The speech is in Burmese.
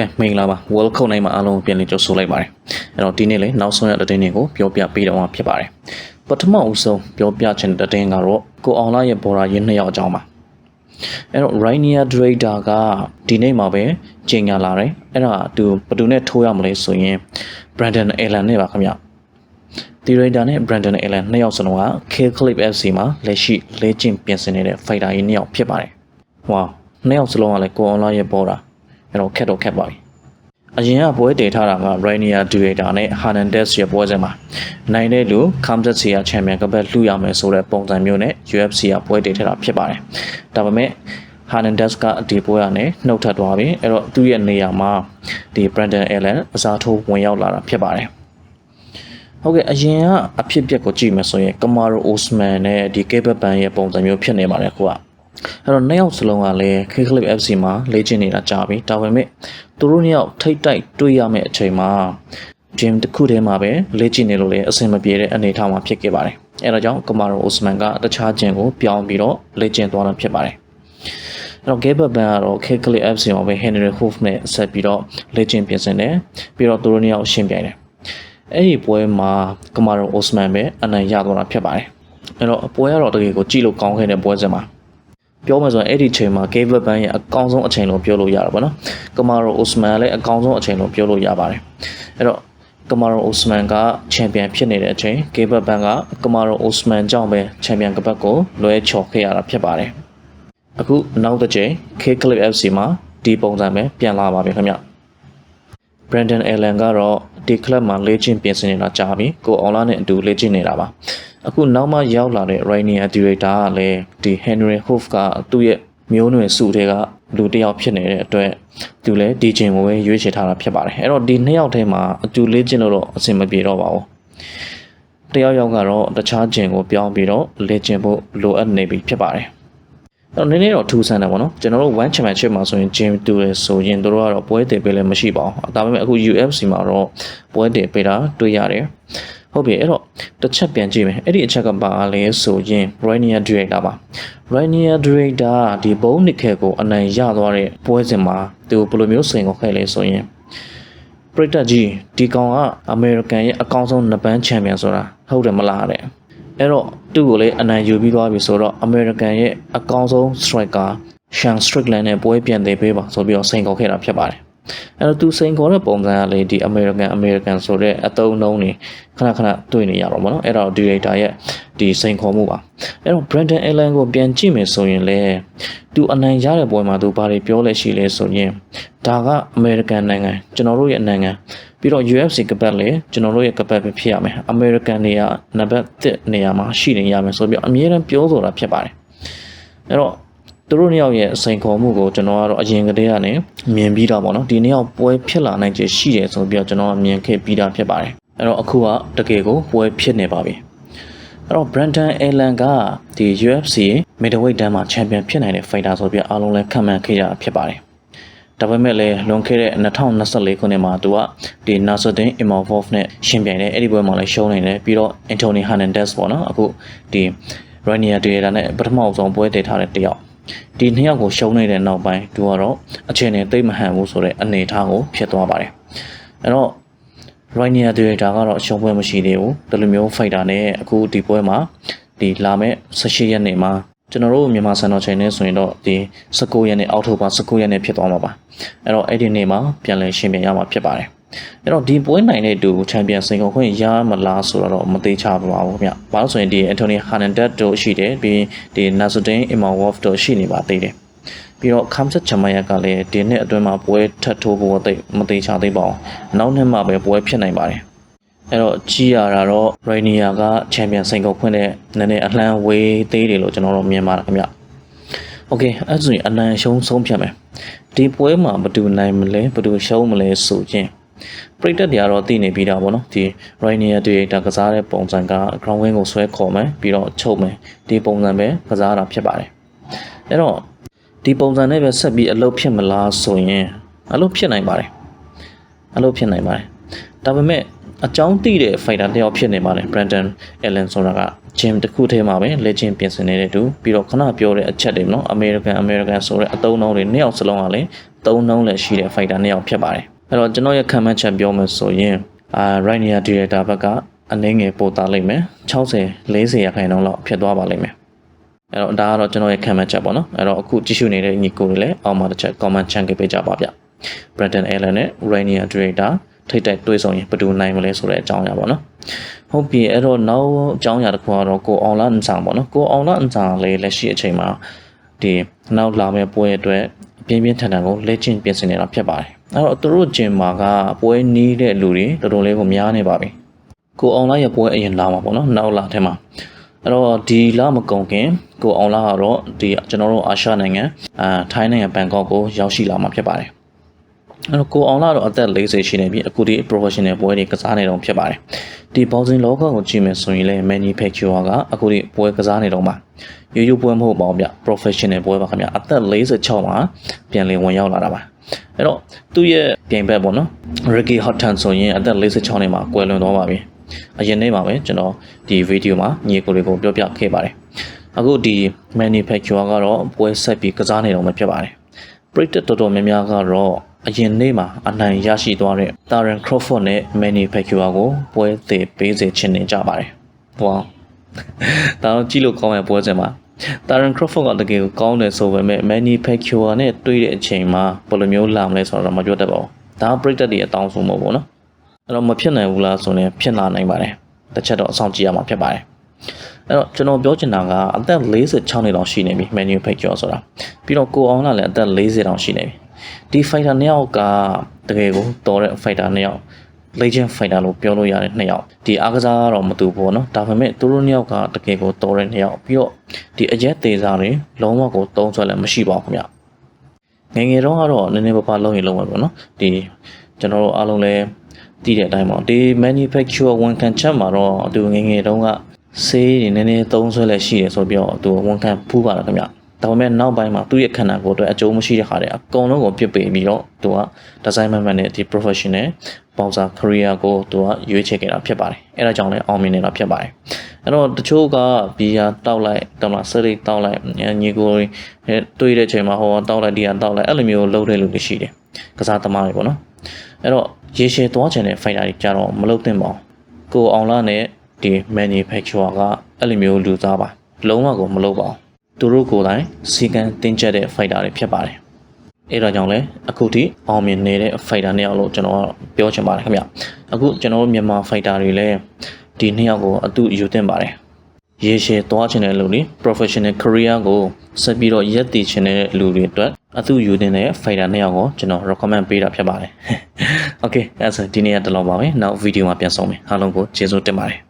ကဲမင်္ဂလာပါ welcome နိုင်မှာအားလုံးပြန်လည်ကြိုဆိုလိုက်ပါတယ်အဲ့တော့ဒီနေ့လည်းနောက်ဆုံးရတဲ့တင်တွေကိုပြောပြပေးတော့မှာဖြစ်ပါတယ်ပထမဦးဆုံးပြောပြချင်တဲ့တင်ကတော့ကိုအောင်လာရဲ့ဘော်ရာရင်းနှစ်ယောက်အကြောင်းပါအဲ့တော့ Rainier Trader ကဒီနေ့မှာပဲချိန်ညာလာတယ်အဲ့ဒါသူဘယ်သူနဲ့ထိုးရမလဲဆိုရင် Brandon Allen နဲ့ပါခင်ဗျဒီ Raider နဲ့ Brandon Allen နှစ်ယောက်စလုံးက K Clip FC မှာလက်ရှိလေ့ကျင့်ပြင်ဆင်နေတဲ့ fighter ကြီးနှစ်ယောက်ဖြစ်ပါတယ်ဟောနှစ်ယောက်စလုံးကလည်းကိုအောင်လာရဲ့ဘော်ရာ အဲ့တော့ခက်တော့ခက်ပါပြီအရင်ကပွဲတည်ထားတာက Rainier Duator နဲ့ Hernandez ရဲ့ပွဲစဉ်မှာနိုင်တဲ့လူ Kamsat စီယာချန်ပီယံကပတ်လှူရမယ်ဆိုတဲ့ပုံစံမျိုးနဲ့ UFC ကပွဲတည်ထားတာဖြစ်ပါတယ်ဒါပေမဲ့ Hernandez ကဒီပွဲရနဲ့နှုတ်ထပ်သွားပြီအဲ့တော့သူ့ရဲ့နေရာမှာဒီ Brandon Allen အစားထိုးဝင်ရောက်လာတာဖြစ်ပါတယ်ဟုတ်ကဲ့အရင်ကအဖြစ်အပျက်ကိုကြည့်မယ်ဆိုရင် Kamaru Usman နဲ့ဒီ Cape Ban ရဲ့ပုံစံမျိုးဖြစ်နေပါတယ်ခုက အဲ့တော့နှစ်ယောက်စလုံးကလည်း K-Clip FC မှာလေ့ကျင့်နေတာကြာပြီဒါပေမဲ့သူတို့နှစ်ယောက်ထိတ်တိုက်တွေ့ရမယ့်အချိန်မှာ gym တစ်ခုထဲမှာပဲလေ့ကျင့်နေလို့လည်းအဆင်မပြေတဲ့အနေအထားမှာဖြစ်ခဲ့ပါတယ်အဲ့ဒါကြောင့် Kamaru Usman ကတခြား gym ကိုပြောင်းပြီးတော့လေ့ကျင့်သွားတာဖြစ်ပါတယ်အဲ့တော့ Gabe Ban ကတော့ K-Clip FC မှာပဲ Henry Hoof နဲ့ဆက်ပြီးတော့လေ့ကျင့်ပြင်ဆင်တယ်ပြီးတော့သူတို့နှစ်ယောက်ရှင်းပြိုင်တယ်အဲ့ဒီပွဲမှာကမာရိုအိုစမန်ပဲအနိုင်ရသွားတာဖြစ်ပါတယ်အဲ့တော့အပွဲကတော့တကယ်ကိုကြည့်လို့ကောင်းခဲ့တဲ့ပွဲစဉ်မှာ ပြောမှဆိုရင်အဲ့ဒီချိန်မှာ Gabe Ban ရဲ့အကောင်းဆုံးအချိန်လို့ပြောလို့ရတာပေါ့နော်ကမာရိုအိုစမန်လည်းအကောင်းဆုံးအချိန်လို့ပြောလို့ရပါတယ်အဲ့တော့ကမာရိုအိုစမန်ကချန်ပီယံဖြစ်နေတဲ့အချိန် Gabe Ban ကကမာရိုအိုစမန်ကြောင့်ပဲချန်ပီယံကပတ်ကိုလွဲချော်ခဲ့ရတာဖြစ်ပါတယ်အခုနောက်တစ်ချိန် K Clip FC မှာဒီပုံစံပဲပြန်လာပါပြီခင်ဗျ Brandon Allen ကတော့ဒီ club မှာလေ့ကျင့်ပြင်ဆင်နေတာကြာပြီကိုအောင်လာနဲ့အတူလေ့ကျင့်နေတာပါအခုနောက်မှရောက်လာတဲ့ Rainier Director ကလည်းဒီ Henry Hoof ကသူ့ရဲ့မျိုးနွယ်စုတွေကလူတစ်ယောက်ဖြစ်နေတဲ့အတွက်သူလည်းဒီချင်းကိုပဲရွေးချယ်ထားတာဖြစ်ပါတယ်အဲ့တော့ဒီနှစ်ယောက်ထဲမှာအတူလေ့ကျင့်လို့တော့အဆင်မပြေတော့ပါဘူးတယောက်ယောက်ကတော့တခြားဂျင်ကိုပြောင်းပြီးတော့လေ့ကျင့်ဖို့လိုအပ်နေပြီဖြစ်ပါတယ် တော့နည်းနည်းတော့ထူးဆန်းတယ်ပေါ့နော်ကျွန်တော်တို့ one championship မှာဆိုရင် gym တူတယ်ဆိုရင်တို့ကတော့ပွဲတည်ပေးလည်းမရှိပါဘူးဒါပေမဲ့အခု UFC မှာတော့ပွဲတည်ပေးတာတွေ့ရတယ်ဟုတ်ပြီအဲ့တော့တစ်ချက်ပြန်ကြည့်မယ်အဲ့ဒီအချက်ကပါလဲဆိုရင် Rainier Director ပါ Rainier Director ဒီဘုံနစ်ခဲကိုအနိုင်ရသွားတဲ့ပွဲစဉ်မှာသူဘယ်လိုမျိုးစိန်ခေါ်ခဲ့လဲဆိုရင်ပရိသတ်ကြီးဒီကောင်ကအမေရိကန်ရဲ့အကောင်းဆုံးနပန်းချန်ပီယံဆိုတာဟုတ်တယ်မလားတဲ့ အဲ့တော့သူ့ကိုလည်းအနိုင်ယူပြီးသွားပြီဆိုတော့အမေရိကန်ရဲ့အကောင်းဆုံး striker Sean Strickland နဲ့ပွဲပြန်သေးပေးပါဆိုပြီးတော့စိန်ခေါ်ခဲ့တာဖြစ်ပါတယ်အဲ့တော့သူစိန်ခေါ်တဲ့ပုံစံကလေဒီ American American ဆိုတဲ့အတုံးနှုံးနေခဏခဏတွေ့နေရတော့ဗောနော်အဲ့တော့ director ရဲ့ဒီစိန်ခေါ်မှုပါအဲ့တော့ Brandon Allen ကိုပြန်ကြည့်မယ်ဆိုရင်လေသူအနိုင်ရတဲ့ပွဲမှာသူဘာတွေပြောလဲရှိလဲဆိုရင်ဒါက American နိုင်ငံကျွန်တော်တို့ရဲ့နိုင်ငံ ပြီးတော့ UFC ကပတ်လေကျွန်တော်တို့ရဲ့ကပတ်ပဲဖြစ်ရမယ် American တွေကနံပါတ်1နေရာမှာရှိနေရမယ်ဆိုပြီးအမြဲတမ်းပြောဆိုတာဖြစ်ပါတယ်အဲ့တော့သူတို့နှစ်ယောက်ရဲ့စိန်ခေါ်မှုကိုကျွန်တော်ကတော့အရင်ကတည်းကနေမြင်ပြီးတော့ပေါ့နော်ဒီနှစ်ယောက်ပွဲဖြစ်လာနိုင်ခြေရှိတယ်ဆိုပြီးတော့ကျွန်တော်ကမြင်ခဲ့ပြီးသားဖြစ်ပါတယ်အဲ့တော့အခုကတကယ်ကိုပွဲဖြစ်နေပါပြီအဲ့တော့ Brandon Allen ကဒီ UFC middleweight တန်းမှာချန်ပီယံဖြစ်နိုင်တဲ့ fighter ဆိုပြီးအားလုံးလည်းခံမှန်းခဲ့ကြတာဖြစ်ပါတယ် ဒါပေမဲ့လည်းလွန်ခဲ့တဲ့2024ခုနှစ်မှာသူကဒီ Nasruddin Imavov နဲ့ရှင်ပြိုင်တဲ့အဲ့ဒီပွဲမှာလည်းရှုံးနေတယ်ပြီးတော့ Anthony Hernandez ပေါ့နော်အခုဒီ Rainier Director နဲ့ပထမဆုံးပွဲတည်ထားတဲ့တယောက်ဒီနှစ်ယောက်ကိုရှုံးနေတဲ့နောက်ပိုင်းသူကတော့အခြေအနေသိမ့်မဟန်ဘူးဆိုတဲ့အနေအထားကိုဖြစ်သွားပါတယ်အဲ့တော့ Rainier Director ကတော့ရှုံးပွဲမရှိသေးဘူးဒီလိုမျိုး fighter နဲ့အခုဒီပွဲမှာဒီလာမဲ့18ရက်နေမှာ ကျွန်တော်တို့မြန်မာစံတော်ချိန်နဲ့ဆိုရင်တော့ဒီ19ရက်နေ့အောက်တိုဘာ19ရက်နေ့ဖြစ်သွားမှာပါအဲ့တော့အဲ့ဒီနေ့မှာပြန်လည်ရှင်းပြရမှာဖြစ်ပါတယ်အဲ့တော့ဒီပွဲနိုင်တဲ့တူချန်ပီယံစင်ကုန်ခွင့်ရမလားဆိုတော့မသေးချပါဘူးခင်ဗျ။ဘာလို့ဆိုရင်ဒီ Anthony Hernandez တို့ရှိတယ်ပြီးဒီ Nasruddin Imavov တို့ရှိနေပါသေးတယ်။ပြီးတော့ Khamzat Chimaev ကလည်းဒီနှစ်အတွင်းမှာပွဲထပ်ထိုးဖို့သိမသေးချသေးပါဘူး။နောက်နှစ်မှပဲပွဲဖြစ်နိုင်ပါတယ်။ အဲ့တော့ကြီးရတာတော့ Rainier ကချန်ပီယံစင်ကုန်ခွင့်နဲ့နည်းနည်းအလှမ်းဝေးသေးတယ်လို့ကျွန်တော်တို့မြင်ပါတယ်ခင်ဗျ။ Okay အဲ့ဒါဆိုရင်အနံရှုံးဆုံးဖြတ်မယ်။ဒီပွဲမှာဘယ်သူနိုင်မလဲဘယ်သူရှုံးမလဲဆိုရင်ပရိသတ်တွေကတော့သိနေပြီးသားပေါ့နော်ဒီ Rainier တွေဒါကစားတဲ့ပုံစံက ground wing ကိုဆွဲခေါ်မယ်ပြီးတော့ချုပ်မယ်ဒီပုံစံပဲကစားတာဖြစ်ပါတယ်အဲ့တော့ဒီပုံစံနဲ့ပဲဆက်ပြီးအလုပ်ဖြစ်မလားဆိုရင်အလုပ်ဖြစ်နိုင်ပါတယ်အလုပ်ဖြစ်နိုင်ပါတယ်ဒါပေမဲ့ အကြောင်းသိတဲ့ fighter တစ်ယောက်ဖြစ်နေပါတယ် Brandon Allen ဆိုတာက gym တစ်ခုထဲမှာပဲလက်ချင်းပြင်ဆင်နေတဲ့သူပြီးတော့ခဏပြောတဲ့အချက်တွေနော် American American ဆိုတဲ့အသုံးအနှုန်းတွေနှစ်ယောက်စလုံးကလည်းသုံးနှုန်းလည်းရှိတဲ့ fighter နှစ်ယောက်ဖြစ်ပါတယ်အဲ့တော့ကျွန်တော်ရဲ့ခံမှန်းချက်ပြောမယ်ဆိုရင်အာ right near director ဘက်ကအနည်းငယ်ပိုတာလိမ့်မယ်60 40ရာခိုင်နှုန်းလောက်ဖြစ်သွားပါလိမ့်မယ်အဲ့တော့ဒါကတော့ကျွန်တော်ရဲ့ခံမှန်းချက်ပေါ့နော်အဲ့တော့အခုကြည့်ရှုနေတဲ့ညီကိုတွေလည်းအောက်မှာတစ်ချက် comment ချန်ခဲ့ပေးကြပါဗျ Brandon Allen နဲ့ Rainier Director ထိတ်တိုက်တွေးဆောင်ရင်ဘယ်သူနိုင်မလဲဆိုတဲ့အကြောင်းအရာပေါ့နော်ဟုတ်ပြီအဲ့တော့နောက်အကြောင်းအရာတစ်ခုကတော့ကိုအောင်လာအန်ဆောင်ပေါ့နော်ကိုအောင်လာအန်ဆောင်လေးလက်ရှိအချိန်မှာဒီနောက်လာမယ့်ပွဲအတွက်ပြင်းပြင်းထန်ထန်ကိုလက်ကျင့်ပြင်ဆင်နေတာဖြစ်ပါတယ်အဲ့တော့သူတို့ဂျင်မာကပွဲနီးတဲ့လူတွေတော်တော်လေးကိုများနေပါပြီကိုအောင်လာရဲ့ပွဲအရင်လာမှာပေါ့နော်နောက်လာထဲမှာအဲ့တော့ဒီလမကုန်ခင်ကိုအောင်လာကတော့ဒီကျွန်တော်တို့အာရှနိုင်ငံအာထိုင်းနိုင်ငံဘန်ကောက်ကိုရောက်ရှိလာမှာဖြစ်ပါတယ် အဲ့တော့ကိုအောင်လာတော့အသက်40ရှိနေပြီအခုဒီ professional ပွဲတွေကစားနေတော့ဖြစ်ပါတယ်ဒီ boxing လောကကိုကြည့်မယ်ဆိုရင်လည်း manufacturer ကအခုဒီပွဲကစားနေတော့မှာရိုးရိုးပွဲမဟုတ်ပါဘူးဗျ professional ပွဲပါခင်ဗျအသက်46မှာပြန်လည်ဝင်ရောက်လာတာပါအဲ့တော့သူ့ရဲ့ပြိုင်ဘက်ပေါ့နော် Ricky Houghton ဆိုရင်အသက်46နှစ်မှာကွယ်လွန်သွားပါပြီအရင်နေ့မှာပဲကျွန်တော်ဒီဗီဒီယိုမှာညီကိုတွေကိုပြောပြခဲ့ပါတယ်အခုဒီ manufacturer ကတော့ပွဲဆက်ပြီးကစားနေတော့မှဖြစ်ပါတယ်ပရိသတ်တော်တော်များများကတော့ အရင်နေ့မှာအနိုင်ရရှိသွားတဲ့ Darren Crawford နဲ့ Manny Pacquiao ကိုပွဲသေးပေးစေချင်နေကြပါတယ်။ဝေါဒါတော့ကြည့်လို့ကောင်းတဲ့ပွဲစဉ်မှာ Darren Crawford ကတကယ်ကိုကောင်းတယ်ဆိုပေမဲ့ Manny Pacquiao နဲ့တွေ့တဲ့အချိန်မှာဘယ်လိုမျိုးလာမလဲဆိုတော့မပြောတတ်ပါဘူး။ဒါပရိသတ်တွေအတောင်းဆိုမဟုတ်ဘူးနော်။အဲ့တော့မဖြစ်နိုင်ဘူးလားဆိုရင်ဖြစ်လာနိုင်ပါတယ်။တစ်ချက်တော့အဆောင်ကြည့်ရမှာဖြစ်ပါတယ်။အဲ့တော့ကျွန်တော်ပြောချင်တာကအသက်46နှစ်တောင်ရှိနေပြီ Manny Pacquiao ဆိုတာပြီးတော့ကိုအောင်ကလည်းအသက်40တောင်ရှိနေပြီ ဒီ fighter နှစ်ယောက်ကတကယ်ကိုတော်တဲ့ fighter နှစ်ယောက် legend fighter လို့ပြောလို့ရတဲ့နှစ်ယောက်ဒီအားကစားကတော့မတူဘူးเนาะဒါပေမဲ့သူတို့နှစ်ယောက်ကတကယ်ကိုတော်တဲ့နှစ်ယောက်ပြီးတော့ဒီအရက်သေးစားတွေလုံးဝကိုတုံးဆွဲလည်းမရှိပါဘူးခင်ဗျငယ်ငယ်တော့ကတော့နည်းနည်းပါးပါးလုံးရင်လုံးပဲပေါ့နော်ဒီကျွန်တော်တို့အားလုံးလည်းသိတဲ့အတိုင်းပေါ့ဒီ manufacturer ဝန်ခံချက်မှာတော့သူငယ်ငယ်တုန်းကဆေးတွေနည်းနည်းသုံးဆွဲလည်းရှိတယ်ဆိုပြီးတော့သူဝန်ခံဖူးပါတော့ခင်ဗျ ဒါပေမဲ့နောက်ပိုင်းမှာသူ့ရဲ့ခန္ဓာကိုယ်အတွက်အကျိုးမရှိတဲ့ခါတွေအကုန်လုံးကိုပြစ်ပယ်ပြီးတော့သူက design management နဲ့ဒီ professional bouncer career ကိုသူကရွေးချယ်ခဲ့တာဖြစ်ပါတယ်အဲဒါကြောင့်လည်းအောင်မြင်နေတာဖြစ်ပါတယ်အဲ့တော့တချို့ကဘီယာတောက်လိုက်တမလားစရိတ်တောက်လိုက်ညီကိုတွေးတဲ့ချိန်မှာဟောတောက်လိုက်ဒီဟာတောက်လိုက်အဲ့လိုမျိုးလုပ်တဲ့လူတွေရှိတယ်ကစားသမားတွေပေါ့နော်အဲ့တော့ရေရှည်သွားချင်တဲ့ fighter တွေကြတော့မလုပ်သင့်ပါဘူးကိုအောင်လာနဲ့ဒီ manufacturer ကအဲ့လိုမျိုးလူသားပါလုံးဝကိုမလုပ်ပါဘူး သူတို့ကိုယ်တိုင်စီကံတင်ကျက်တဲ့ fighter တွေဖြစ်ပါတယ်။အဲဒါကြောင့်လဲအခုထိအောင်မြင်နေတဲ့ fighter နှစ်ယောက်လို့ကျွန်တော်ကပြောချင်ပါတယ်ခင်ဗျ။အခုကျွန်တော်တို့မြန်မာ fighter တွေလည်းဒီနှစ်ယောက်ကိုအတူယူသင့်ပါတယ်။ရေရှည်သွားချင်တဲ့လူတွေ professional career ကိုဆက်ပြီးတော့ရက်တည်ချင်တဲ့လူတွေအတွက်အတူယူတဲ့ fighter နှစ်ယောက်ကိုကျွန်တော် recommend ပေးတာဖြစ်ပါတယ်။ Okay အဲဒါဆိုဒီနေ့ကတလောက်ပါပဲ။နောက်ဗီဒီယိုမှာပြန်ဆောင်မယ်။အားလုံးကိုကျေးဇူးတင်ပါတယ်။